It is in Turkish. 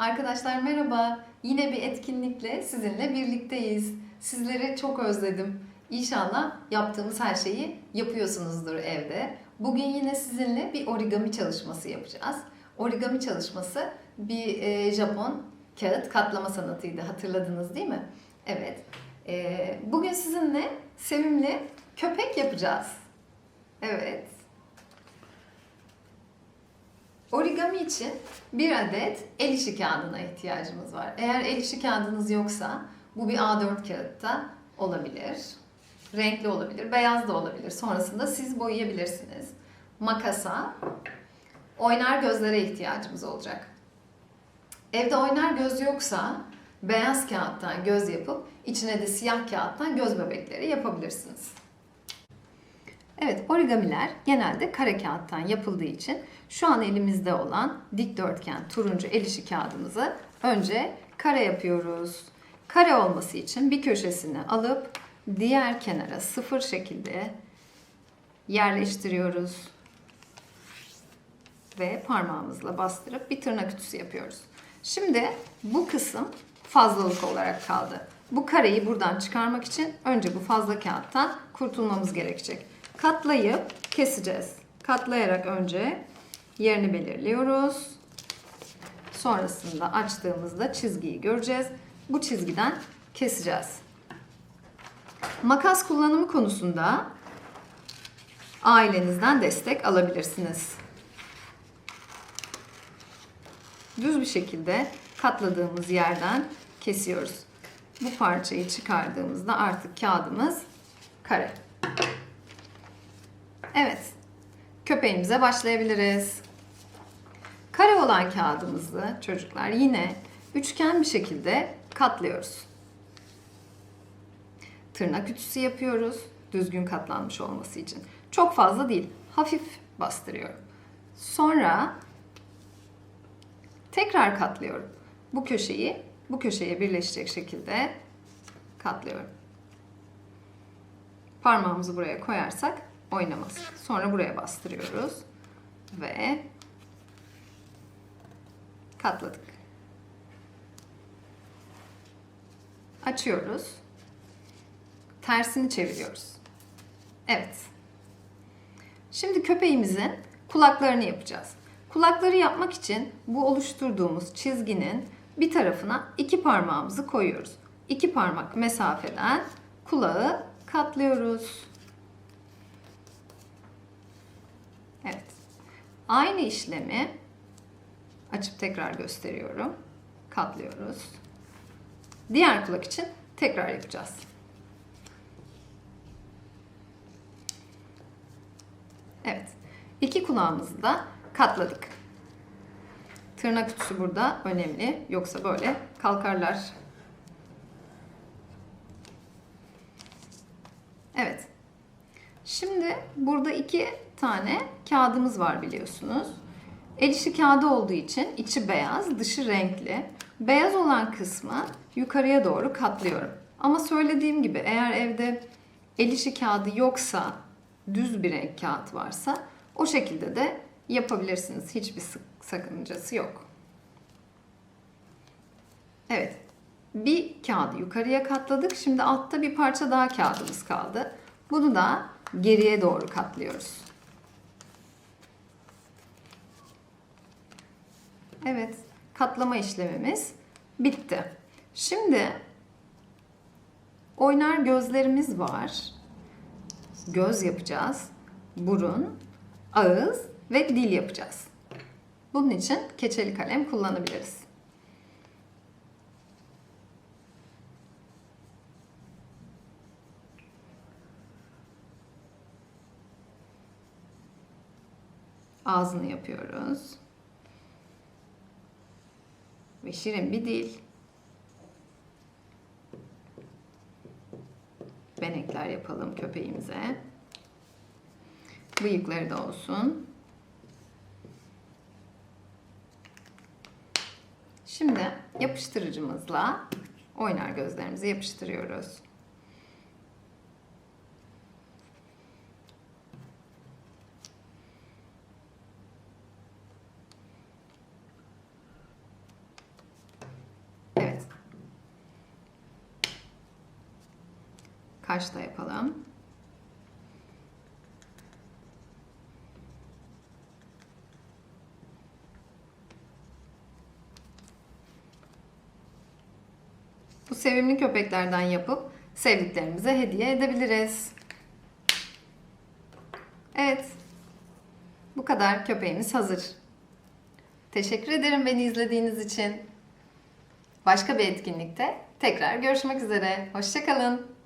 Arkadaşlar merhaba. Yine bir etkinlikle sizinle birlikteyiz. Sizleri çok özledim. İnşallah yaptığımız her şeyi yapıyorsunuzdur evde. Bugün yine sizinle bir origami çalışması yapacağız. Origami çalışması bir e, Japon kağıt katlama sanatıydı. Hatırladınız değil mi? Evet. E, bugün sizinle sevimli köpek yapacağız. Evet. Origami için bir adet el işi kağıdına ihtiyacımız var. Eğer el işi kağıdınız yoksa bu bir A4 kağıtta olabilir. Renkli olabilir, beyaz da olabilir. Sonrasında siz boyayabilirsiniz. Makasa, oynar gözlere ihtiyacımız olacak. Evde oynar göz yoksa beyaz kağıttan göz yapıp içine de siyah kağıttan göz bebekleri yapabilirsiniz. Evet, origamiler genelde kare kağıttan yapıldığı için şu an elimizde olan dikdörtgen turuncu el işi kağıdımızı önce kare yapıyoruz. Kare olması için bir köşesini alıp diğer kenara sıfır şekilde yerleştiriyoruz. Ve parmağımızla bastırıp bir tırnak ütüsü yapıyoruz. Şimdi bu kısım fazlalık olarak kaldı. Bu kareyi buradan çıkarmak için önce bu fazla kağıttan kurtulmamız gerekecek. Katlayıp keseceğiz. Katlayarak önce yerini belirliyoruz. Sonrasında açtığımızda çizgiyi göreceğiz. Bu çizgiden keseceğiz. Makas kullanımı konusunda ailenizden destek alabilirsiniz. Düz bir şekilde katladığımız yerden kesiyoruz. Bu parçayı çıkardığımızda artık kağıdımız kare. Evet, köpeğimize başlayabiliriz. Kare olan kağıdımızı çocuklar yine üçgen bir şekilde katlıyoruz. Tırnak ütüsü yapıyoruz düzgün katlanmış olması için. Çok fazla değil, hafif bastırıyorum. Sonra tekrar katlıyorum. Bu köşeyi bu köşeye birleşecek şekilde katlıyorum. Parmağımızı buraya koyarsak oynamaz. Sonra buraya bastırıyoruz ve katladık. Açıyoruz. Tersini çeviriyoruz. Evet. Şimdi köpeğimizin kulaklarını yapacağız. Kulakları yapmak için bu oluşturduğumuz çizginin bir tarafına iki parmağımızı koyuyoruz. İki parmak mesafeden kulağı katlıyoruz. Evet. Aynı işlemi açıp tekrar gösteriyorum. Katlıyoruz. Diğer kulak için tekrar yapacağız. Evet. İki kulağımızı da katladık. Tırnak ütüsü burada önemli. Yoksa böyle kalkarlar. Evet. Şimdi burada iki tane kağıdımız var biliyorsunuz. El işi kağıdı olduğu için içi beyaz, dışı renkli. Beyaz olan kısmı yukarıya doğru katlıyorum. Ama söylediğim gibi eğer evde el işi kağıdı yoksa, düz bir renk kağıt varsa o şekilde de yapabilirsiniz. Hiçbir sakıncası yok. Evet. Bir kağıdı yukarıya katladık. Şimdi altta bir parça daha kağıdımız kaldı. Bunu da geriye doğru katlıyoruz. Evet, katlama işlemimiz bitti. Şimdi oynar gözlerimiz var. Göz yapacağız. Burun, ağız ve dil yapacağız. Bunun için keçeli kalem kullanabiliriz. Ağzını yapıyoruz. Ve şirin bir dil. Benekler yapalım köpeğimize. Bıyıkları da olsun. Şimdi yapıştırıcımızla oynar gözlerimizi yapıştırıyoruz. Kaş da yapalım. Bu sevimli köpeklerden yapıp sevdiklerimize hediye edebiliriz. Evet. Bu kadar köpeğimiz hazır. Teşekkür ederim beni izlediğiniz için. Başka bir etkinlikte tekrar görüşmek üzere. Hoşçakalın.